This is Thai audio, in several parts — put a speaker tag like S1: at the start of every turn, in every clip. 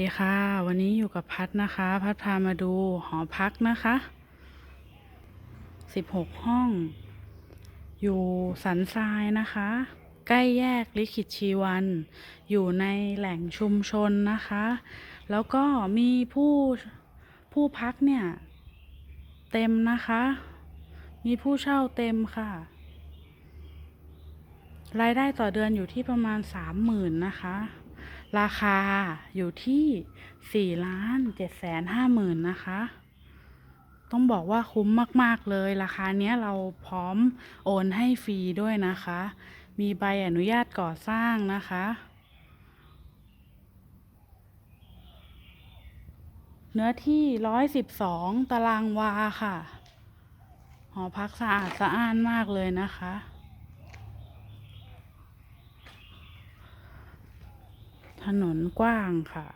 S1: ดีค่ะ วันนี้อยู่กับพัดนะคะ พัดพามาดูหอพักนะคะ16ห้อง อยู่สันทรายนะคะ ใกล้แยกลิขิตชีวัน อยู่ในแหล่งชุมชนนะคะ แล้วก็มีผู้ผู้พักเนี่ย เต็มนะคะ มีผู้เช่าเต็มค่ะ รายได้ต่อเดือนอยู่ที่ประมาณ30,000นะคะ ราคาอยู่ที่ 4 ล้าน7แสนห้าหมื่นนะคะ ต้องบอกว่าคุ้มมาก ๆ เลย ราคาเนี้ยเราพร้อมโอนให้ฟรีด้วยนะคะ มีใบอนุญาตก่อสร้างนะคะเนื้อที่112ตารางวาค่ะ หอพักสะอาดสะอ้านมากเลยนะคะ ถนนกว้างค่ะ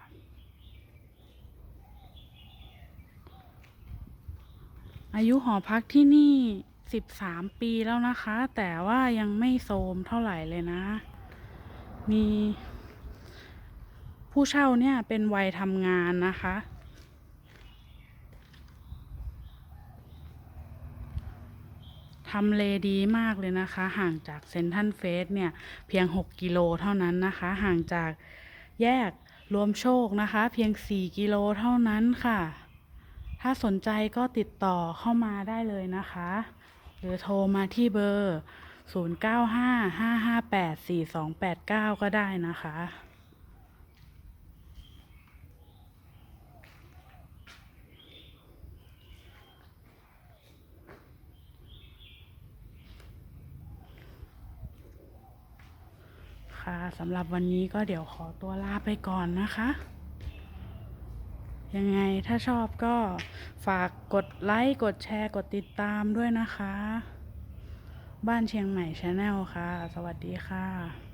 S1: อายุหอพักที่นี่13ปีแล้วนะคะ แต่ว่ายังไม่โทรมเท่าไหร่เลยนะ มีผู้เช่าเนี่ยเป็นวัยทำงานนะคะ ทำเลดีมากเลยนะคะ ห่างจากเซนทรัลเฟสเนี่ย เพียง 6 กิโลเท่านั้นนะคะ ห่างจาก แยกรวมโชคนะคะ เพียง 4 กิโลเท่านั้นค่ะ ถ้าสนใจก็ติดต่อเข้ามาได้เลยนะคะ หรือโทรมาที่เบอร์ 0955584289 ก็ได้นะคะะค่ะสำหรับวันนี้ก็เดี๋ยวขอตัวลาไปก่อนนะคะ ยังไงถ้าชอบก็ฝากกดไลค์ กดแชร์ กดติดตามด้วยนะคะ บ้านเชียงใหม่ชาแนลค่ะ สวัสดีค่ะ